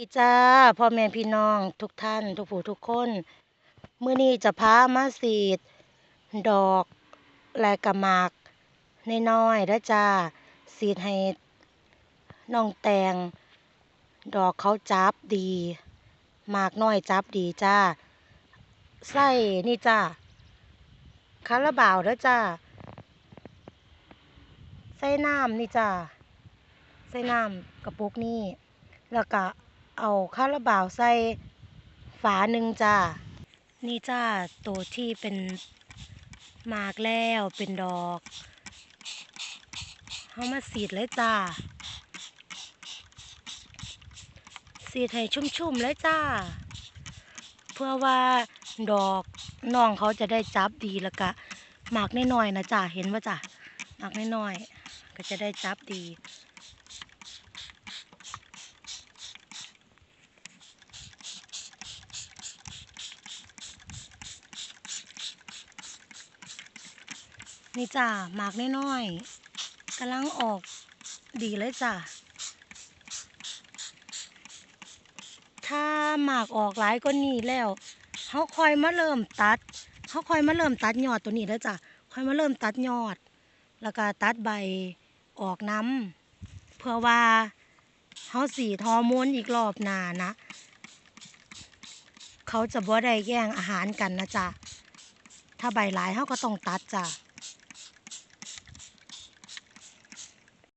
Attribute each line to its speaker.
Speaker 1: ดีจ้าพ่อแม่พี่น้องทุกท่าน ทุกผู้ทุกคนเมื้อนี้จะพามาสีด ดอกและกระหมากน้อยๆเด้อจ้าสีดให้น้องแตง ดอกเขาจับดีหมากน้อยจับดีจ้าใส่นี่จ้าคาราบาวเด้อจ้าใส่น้ำนี่จ้าใส่น้ำกระปุกนี่แล้วก็ เอาคาราบาวใส่ฝาหนึ่งจ้า นี่จ้าตัวที่เป็นมากแล้วเป็นดอกเอามาสีดเลยจ้า สีดให้ชุ่มๆเลยจ้า เพื่อว่าดอกน้องเขาจะได้จับดีแล้วก็หมากน้อยๆนะจ้าเห็นว่าจ้าหมากน้อยๆก็จะได้จับดี นี่จ้าหมากน้อยๆกำลังออกดีเลยจ้าถ้าหมากออกหลายก็นี่แล้วเขาคอยมาเริ่มตัดเขาคอยมาเริ่มตัดยอดตัวนี้แล้วจ้ะคอยมาเริ่มตัดยอด แล้วก็ตัดใบออกน้ำเพื่อว่าเขาสีดฮอร์โมนอีกรอบหนานะ เขาจะบ่ได้แย่งอาหารกันนะจ๊ะถ้าใบหลายเขาก็ต้องตัดจ้ะ